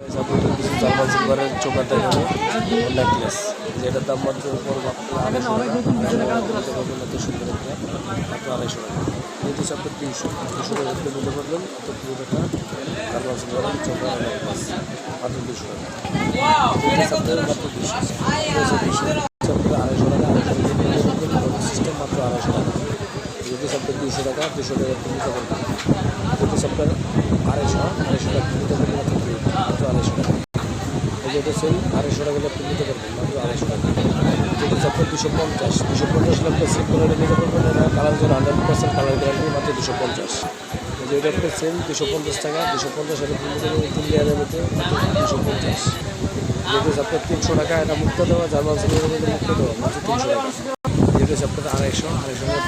আপনাদের কিছু জার্মান সিলভারের চোকার দেখাবো নেকলেস যেটার দাম মাত্র আড়াইশো টাকা যেহেতু আপনার তিনশো দুশো টাকা আপনি পারবেন তো পুরোটা জার্মান সিলভারের চোকার নেকলেস মাত্র দুশো টাকা মাত্র দুশো আড়াইশো টাকা আড়াইশো সিস্টেম মাত্র আড়াইশো টাকা যেহেতু আপনার দুশো টাকা দুশো টাকা আপনি নিতে পারবেন যেহেতু আড়াইশো আড়াইশো টাকা আপনি নিতে পারবেন মাত্র আড়াইশো টাকা সেল আড়াইশো টাকা আপনি নিতে পারবেন, মাত্র আড়াইশো টাকা। যেটা আপনার দুশো পঞ্চাশ দুশো পঞ্চাশ আপনি সেল করে নিতে পারবেন এটা কালার জন্য হান্ড্রেড পার্সেন্ট কালার গ্যারান্টি মাত্র দুশো পঞ্চাশ। এই যে এটা আপনার সেল দুশো পঞ্চাশ টাকা, দুশো পঞ্চাশ নিতে পারবেন তিন লেয়ারের মধ্যে দুশো পঞ্চাশ। যেটা আপনার তিনশো টাকা, এটা মুক্ত দেওয়া জার্মান সিলের মধ্যে মুক্ত দেওয়া, মাত্র তিনশো টাকা। যেটা আপনার আড়াইশো আড়াইশো টাকা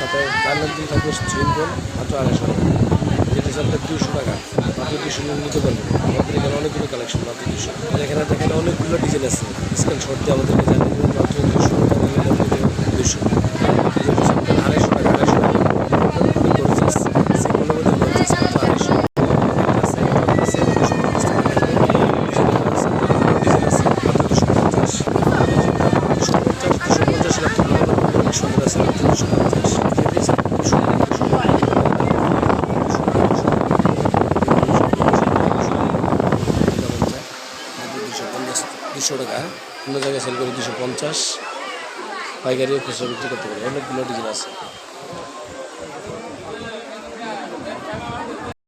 সাথে চার দিন থাকবে সুইমবল মাত্র আড়াইশো টাকা। যেটা আপনার দুশো টাকা। মাত্র দুশো নিতে পারবেন। আমাদের এখানে অনেকগুলো কালেকশন মাত্র দুশো এখানে দেখেন অনেকগুলো ডিজাইন আছে। স্ক্রিন শট দিয়ে আমাদেরকে জানিয়ে মাত্র দুশো দুশো টাকা গর্জিয়াস সেগুলোর মধ্যে গর্জিয়াস মাত্র আড়াইশো আছে, আছে, দুশো পঞ্চাশ টাকা থাকবে। ডিজাইন আছে, ডিজাইন আছে, মাত্র দুশো পঞ্চাশ। দুশো পঞ্চাশ, দুশো পঞ্চাশ লাখ টাকা দাম হবে, অনেক সুন্দর আছে, মাত্র দুশো পঞ্চাশ। যেটি আছে দুশো, দুশো, দুশো পঞ্চাশ দুশো টাকা। অন্য জায়গায় সেল করি দুশো পঞ্চাশ। পাইকারিও খুচরা বিক্রি করতে পারি। অনেকগুলো ডিজাইন আছে।